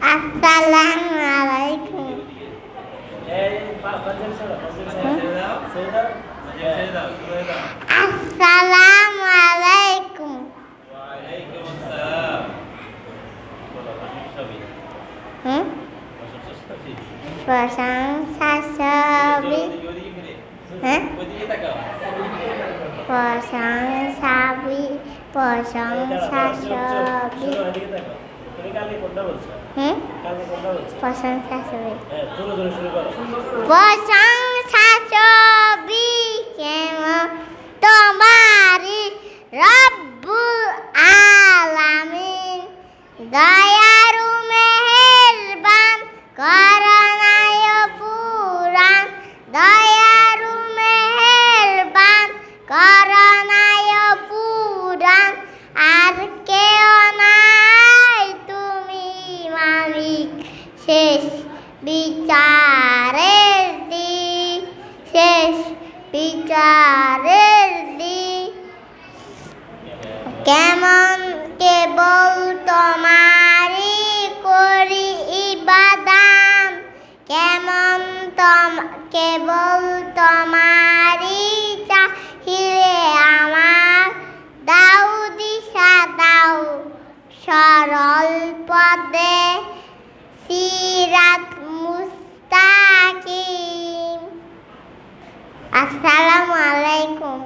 আসসালামু আলাইকুম। আসসালামু আলাইকুম। বলো প্রশংসা সবই। হ্যাঁ? প্রশংসা প্রশংসা সবই। হুম? প্রশংসা সবই কেমন তোমারি রব্বুল আলামিন? দয়ারু বিচারের দিন শেষ বিচারের দিন কেমন কেবল তোমারি করি ইবাদান? কেমন তম, কেবল তোমারি চাহিলে আমার দাও দিশা দাও সরল পদে সিরাত আসসালামু আলাইকুম।